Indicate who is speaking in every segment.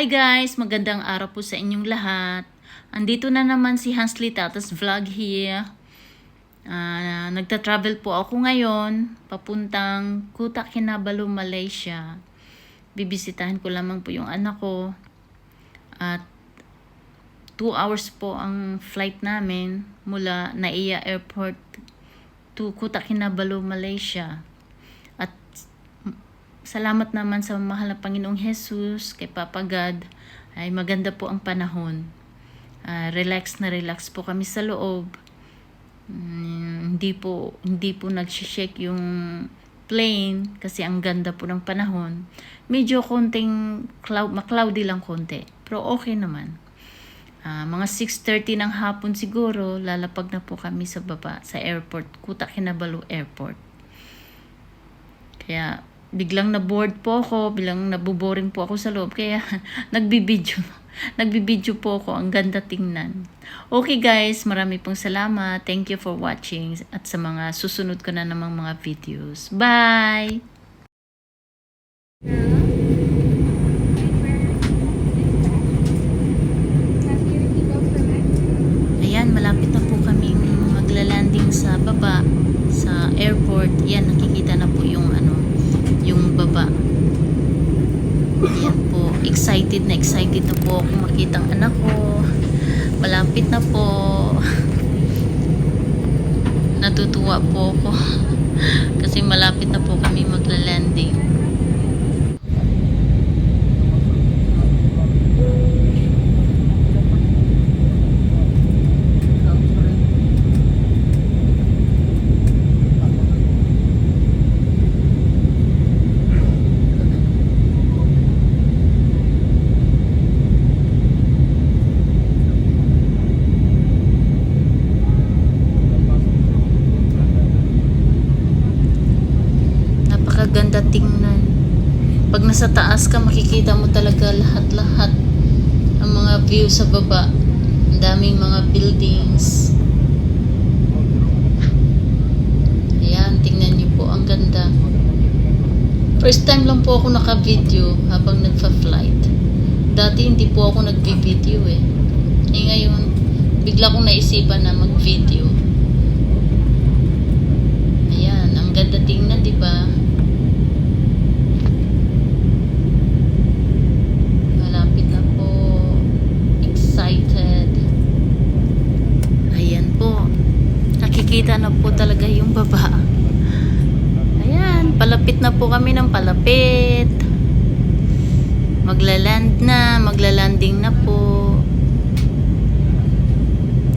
Speaker 1: Hi guys! Magandang araw po sa inyong lahat. Andito na naman si Hansly Tatas Vlog here. Ah, nagta-travel po ako ngayon papuntang Kuta Kinabalu, Malaysia. Bibisitahin ko lamang po yung anak ko. At 2 hours po ang flight namin mula Naiya Airport to Kuta Kinabalu, Malaysia. At salamat naman sa mahal na Panginoong Jesus, kay Papa God, ay maganda po ang panahon. Ah, relax na relax po kami sa loob. Mm, hindi po hindi po nag-shake yung plane kasi ang ganda po ng panahon. Medyo konting cloud, ma-cloudy lang konti, pero okay naman. Ah, mga 6.30 ng hapon siguro, lalapag na po kami sa baba, sa airport, Kuta Kinabalu Airport. Kaya biglang na-bored po ako, biglang nabuboring po ako sa loob. Kaya nagbibideo. Nagbibideo po ako. Ang ganda tingnan. Okay guys, marami pong salamat. Thank you for watching at sa mga susunod ko na namang mga videos. Bye! Ayan, malapit na po kaming magla-landing sa baba sa airport. Yan, nakikita na po yung ano, yung baba. Ayan po, excited na excited na po ako makita ang anak ko. Malapit na po. Natutuwa po ako. Kasi malapit na po kami magla-landing. Napakaganda tingnan. Pag nasa taas ka, makikita mo talaga lahat-lahat ang mga view sa baba. Ang daming mga buildings. Ayan, tingnan niyo po. Ang ganda. First time lang po ako naka-video habang nagfa-flight. Dati hindi po ako nagbi-video eh. Eh ngayon, bigla kong naisipan na mag-video. Ayan, ang ganda tingnan, di ba? Malapit na po. Excited. Ayan po. Nakikita na po talaga yung baba. Ayan, palapit na kami ng palapit. Maglaland na, maglalanding na po.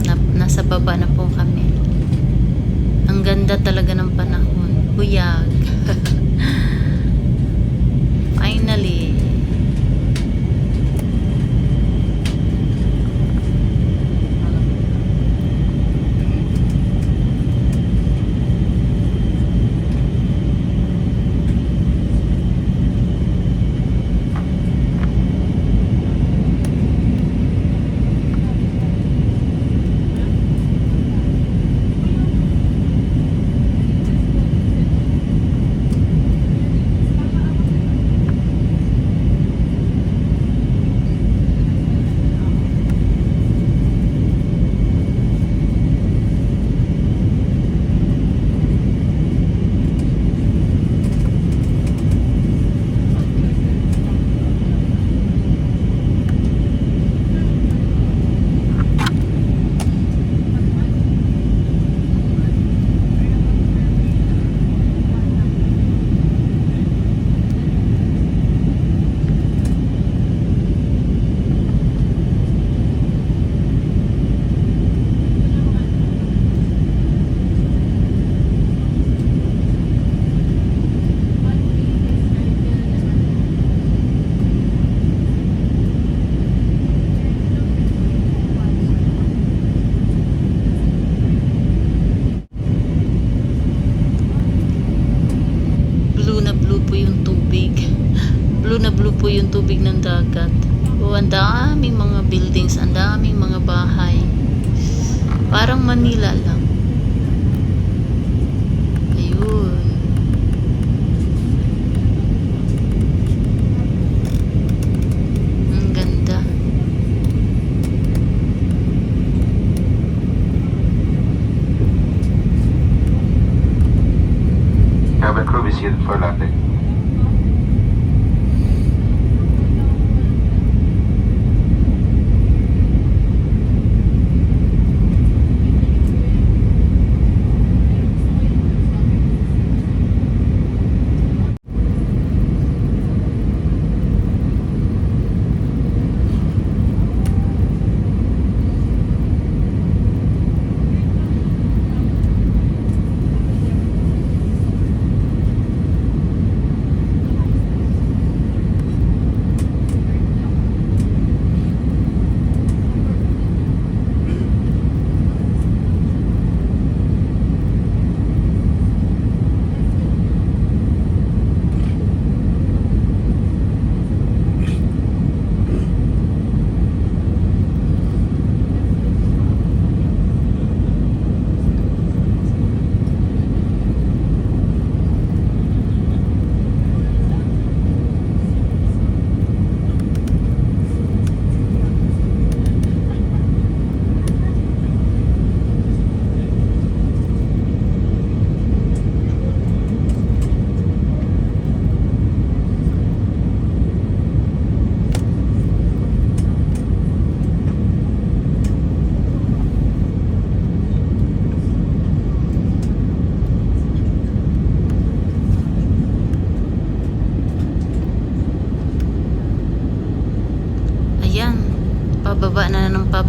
Speaker 1: Na, nasa baba na po kami. Ang ganda talaga ng panahon. Buyag. Finally. blue na blue po yung tubig. Blue na blue po yung tubig ng dagat. O, ang daming mga buildings, ang daming mga bahay. Parang Manila lang.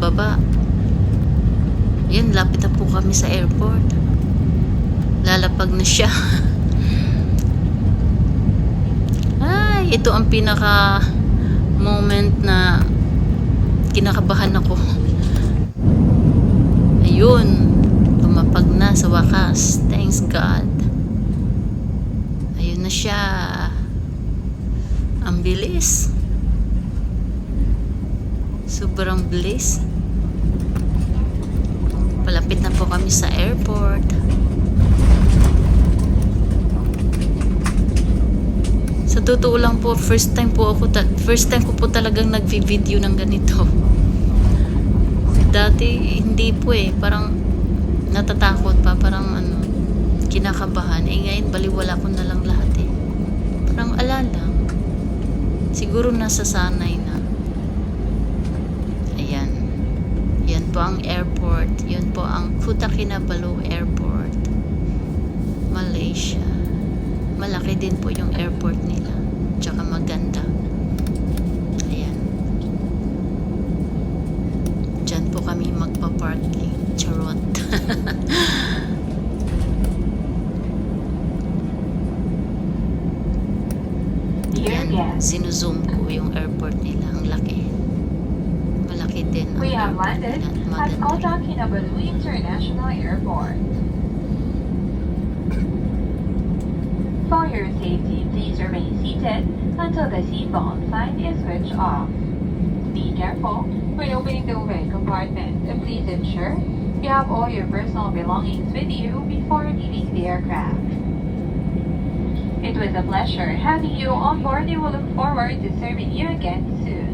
Speaker 1: Pababa. Ayan, lapit na po kami sa airport. Lalapag na siya. Ay, ito ang pinaka moment na kinakabahan ako. Ayun, tumapag na sa wakas. Thanks God. Ayun na siya. Ang bilis. Sobrang bilis. Palapit na po kami sa airport. Sa totoo lang po, first time po ako, first time ko po talagang nagvi-video ng ganito. Dati, hindi po eh. Parang natatakot pa, parang ano, kinakabahan. Eh ngayon, baliwala ko na lang lahat eh. Parang ala lang. Siguro nasasanay na. Ayan. Yan po ang airport. Yun po ang Kuta Kinabalu Airport. Malaysia. Malaki din po yung airport nila. Tsaka maganda. Ayan. Diyan po kami magpa-parking. Charot.
Speaker 2: Dear
Speaker 1: Yan.
Speaker 2: guests,
Speaker 1: Sinuzoom ko yung airport nila. Ang laki. Din
Speaker 2: we have landed at Kota. Kinabalu International Airport. For your safety, please remain seated until the seatbelt sign is switched off. Be careful when opening the overhead compartment and please ensure you have all your personal belongings with you before leaving the aircraft. It was a pleasure having you on board and we look forward to serving you again soon.